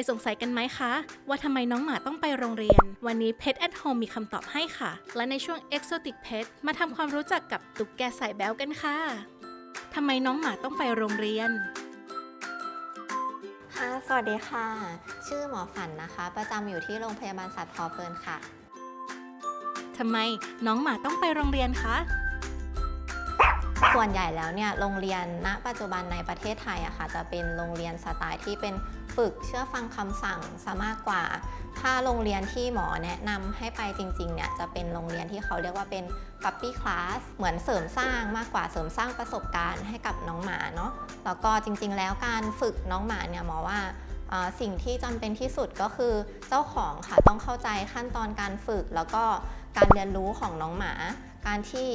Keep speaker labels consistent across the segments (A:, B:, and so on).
A: ยสงสัยกันไหมคะ ว่าทำไมน้องหมาต้องไปโรงเรียน วันนี้ Pet at Home มีคำตอบให้ค่ะ และในช่วง Exotic Pet มาทำความรู้จักกับตุ๊กแกสายแบ๊วกันค่ะทำไมน้องหมาต้องไปโรงเรียน
B: ค่ะสวัสดีค่ะ ชื่อหมอฝันนะคะ ประจำอยู่ที่โรงพยาบาลสัตว์พอเพลินค่ะ
A: ทำไมน้องหมาต้องไปโรงเรียนคะ
B: ส่วนใหญ่แล้วเนี่ยโรงเรียนณปัจจุบันในประเทศไทยอะค่ะจะเป็นโรงเรียนสไตล์ที่เป็นฝึกเชื่อฟังคำสั่งซะมากกว่า ถ้าโรงเรียนที่หมอแนะนำให้ไปจริงๆเนี่ยจะเป็นโรงเรียนที่เขาเรียกว่าเป็น puppy class เหมือนเสริมสร้างมากกว่าเสริมสร้างประสบการณ์ให้กับน้องหมาเนาะแล้วก็จริงๆ แล้วการฝึกน้องหมาเนี่ยหมอว่าอ่าสิ่งที่จำเป็นที่สุดก็คือเจ้าของค่ะต้องเข้าใจขั้นตอนการฝึกแล้วก็การเรียนรู้ของน้องหมา การที่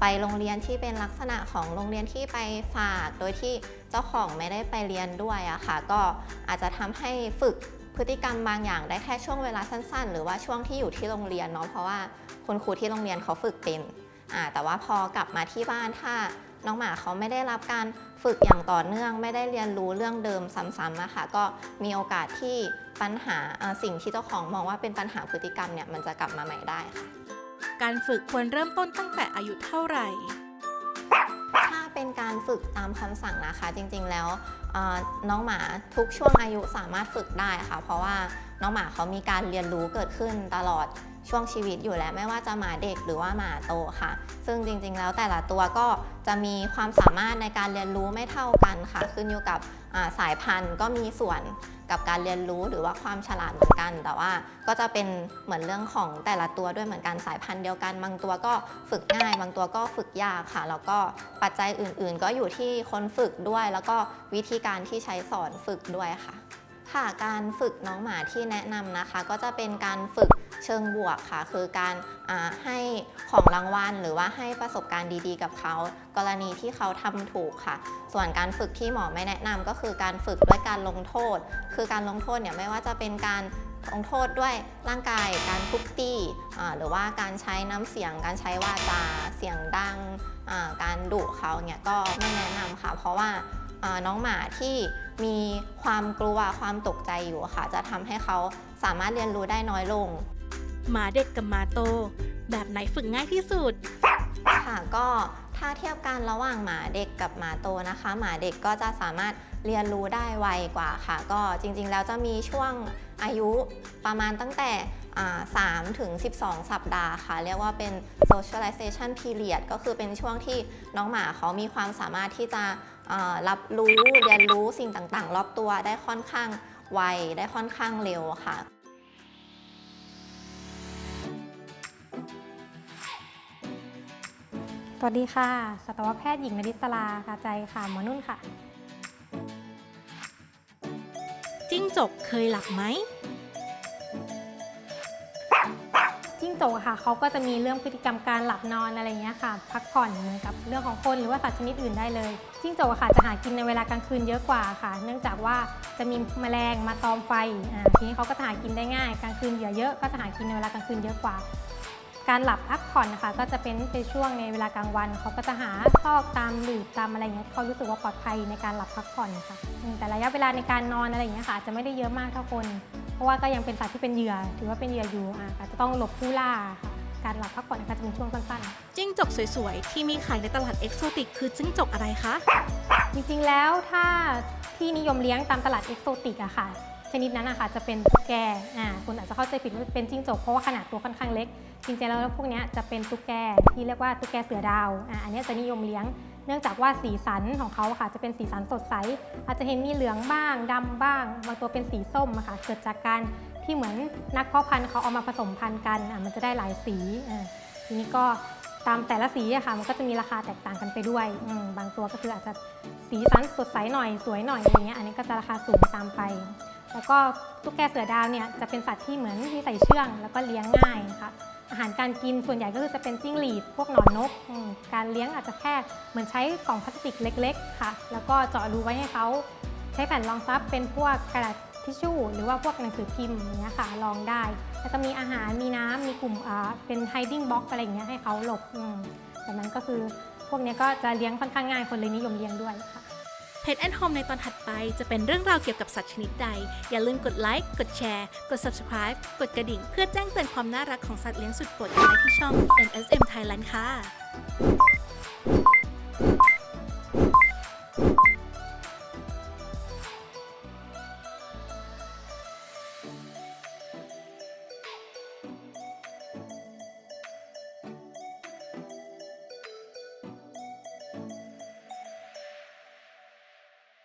B: ไปโรงเรียนที่เป็นลักษณะของโรงเรียนที่ไปฝากโดยที่เจ้าของไม่ได้ไปเรียนด้วยอะค่ะ ก็อาจจะทำให้ฝึกพฤติกรรมบางอย่างได้แค่ช่วงเวลาสั้น ๆ หรือว่าช่วงที่อยู่ที่โรงเรียนเนาะเพราะว่าคุณครูที่โรงเรียนเขาฝึกเป็นแต่ว่าพอกลับมาที่บ้านถ้าน้องหมาเขาไม่ได้รับการฝึกอย่างต่อเนื่อง ไม่ได้เรียนรู้เรื่องเดิมซ้ำๆนะคะก็มีโอกาสที่ปัญหาสิ่งที่เจ้าของมองว่าเป็นปัญหาพฤติกรรมเนี่ยมันจะกลับมาใหม่ได้ค่ะ
A: การฝึกควรเริ่มต้นตั้งแต่อายุเท่าไหร่
B: ถ้าเป็นการฝึกตามคำสั่งนะคะ จริงๆแล้วน้องหมาทุกช่วงอายุสามารถฝึกได้ค่ะ เพราะว่าน้องหมาเขามีการเรียนรู้เกิดขึ้นตลอดช่วงชีวิตอยู่แล้วไม่ว่าจะหมาเด็กหรือว่าหมาโตค่ะ ซึ่งจริงๆแล้วแต่ละตัวก็จะมีความสามารถในการเรียนรู้ไม่เท่ากันค่ะ ขึ้นอยู่กับสายพันธุ์ก็มีส่วน กับการเรียนรู้หรือว่าความฉลาดเหมือนกัน แต่ว่าก็จะเป็นเหมือนเรื่องของแต่ละตัวด้วยเหมือนกันสายพันธุ์เดียวกัน บางตัวก็ฝึกง่าย บางตัวก็ฝึกยากค่ะ แล้วก็ปัจจัยอื่น ๆ ก็อยู่ที่คนฝึกด้วย แล้วก็วิธีการที่ใช้สอนฝึกด้วยค่ะ ค่ะการฝึกน้องหมาที่แนะนำนะคะ ก็จะเป็นการฝึกเชิงบวกค่ะ คือการให้ของรางวัลหรือว่าให้ประสบการณ์ดีๆ กับเขา กรณีที่เขาทำถูกค่ะ ส่วนการฝึกที่หมอไม่แนะนำก็คือการฝึกด้วยการลงโทษ คือการลงโทษเนี่ยไม่ว่าจะเป็นการลงโทษด้วยร่างกาย การทุบตีหรือว่าการใช้น้ำเสียง การใช้วาจาเสียงดังการดุเขาเนี่ยก็ไม่แนะนำค่ะ เพราะว่า น้องหมาที่มีความกลัวความตกใจอยู่อะค่ะ จะทำให้เขาสามารถเรียนรู้ได้น้อยลง
A: หมาเด็กกับหมาโต แบบไหนฝึกง่ายที่สุด
B: ค่ะก็ถ้าเทียบกันระหว่างหมาเด็กกับหมาโตนะคะ หมาเด็กก็จะสามารถเรียนรู้ได้ไวกว่าค่ะ ก็จริงๆ แล้วจะมีช่วงอายุประมาณตั้งแต่อ่า 3ถึง12 สัปดาห์ค่ะ เรียกว่าเป็น socialization period ก็คือเป็นช่วงที่น้องหมาเขามีความสามารถที่จะอ่ารับรู้เรียนรู้สิ่งต่างๆ รอบตัวได้ค่อนข้างไว ได้ค่อนข้างเร็วค่ะ
C: สวัสดีค่ะ สัตวแพทย์หญิงนริศราค่ะใจค่ะ หมอนุ่นค่ะ
A: จิ้งจกเคยหลับไหม
C: งจกค่ะเขาก็จะมีเรื่องพฤติกรรมการหลับนอนอะไรเงี้ยค่ะ พักผ่อนเหมือนกับเรื่องของคนหรือว่าสัตว์ชนิดอื่นได้เลยจิ้งจกค่ะจะหากินในเวลากลางคืนเยอะกว่าค่ะ เนื่องจากว่าจะมีแมลงมาตอมไฟอ่าทีนี้เขาก็จะหากินได้ง่ายกลางคืนเหยื่อเยอะก็จะหากินในเวลากลางคืนเยอะกว่า การหลับพักผ่อนนะคะก็จะเป็นในช่วงในเวลากลางวันเขาก็จะหาซอกตามหลืบตามอะไรเงี้ยเขารู้สึกว่าปลอดภัยในการหลับพักผ่อนค่ะแต่ระยะเวลาในการนอนอะไรเงี้ยค่ะอาจจะไม่ได้เยอะมากเท่าคน เพราะว่าก็ยังเป็นสัตว์ที่เป็นเหยื่อ ถือว่าเป็นเหยื่ออยู่อะอาจจะต้องหลบผู้ล่าค่ะการหลับพักผ่อนนะคะจะเป็นช่วงสั้นๆ
A: จิ้งจกสวยๆ ที่มีขายในตลาดเอ็กโซติกคือจิ้งจกอะไรคะ
C: จริงๆแล้วถ้าที่นิยมเลี้ยงตามตลาดเอกโซติกอะค่ะ ชนิดนั้นนะคะจะเป็นตุ๊กแกอ่าคุณอาจจะเข้าใจผิดว่าเป็นจิ้งจกเพราะว่าขนาดตัวค่อนข้างเล็ก จริงๆแล้วพวกนี้จะเป็นตุ๊กแกที่เรียกว่าตุ๊กแกเสือดาวอ่าอันนี้จะนิยมเลี้ยง เนื่องจากว่าสีสันของเขาค่ะจะเป็นสีสันสดใส อาจจะเห็นมีเหลืองบ้างดำบ้างบางตัวเป็นสีส้มอะค่ะเกิดจากการที่เหมือนนักเพาะพันธุ์เขาเอามาผสมพันธุ์กันอะมันจะได้หลายสีอ่าทีนี้ก็ตามแต่ละสีอะค่ะมันก็จะมีราคาแตกต่างกันไปด้วย บางตัวก็คืออาจจะสีสันสดใสหน่อยสวยหน่อยอะไรเงี้ยอันนี้ก็จะราคาสูงตามไป แล้วก็ตุ๊กแกเสือดาวเนี่ยจะเป็นสัตว์ที่เหมือนที่ใส่เชื่อง แล้วก็เลี้ยงง่ายนะคะอาหารการกินส่วนใหญ่ก็คือจะเป็นจิ้งหรีดพวกหนอนนก การเลี้ยงอาจจะแค่เหมือนใช้กล่องพลาสติกเล็ก ๆ ค่ะ แล้วก็เจาะรูไว้ให้เขาใช้แผ่นรองซับเป็นพวกกระดาษทิชชู่หรือว่าพวกหนังสือพิมพ์อย่างเงี้ยค่ะรองได้แล้วก็มีอาหารมีน้ำมีกลุ่มเป็น hiding box อะไรอย่างเงี้ยให้เขาหลบอืมแต่นั้นก็คือพวกนี้ก็จะเลี้ยงค่อนข้างง่ายคนเลยนิยมเลี้ยงด้วย
A: Pet and Home ในตอนถัดไปจะเป็นเรื่องราวเกี่ยวกับสัตว์ชนิดใด อย่าลืมกดไลค์กดแชร์กด subscribe กดกระดิ่ง เพื่อแจ้งเตือนความน่ารักของสัตว์เลี้ยงสุดโปรดได้ที่ช่อง NSM Thailand ค่ะ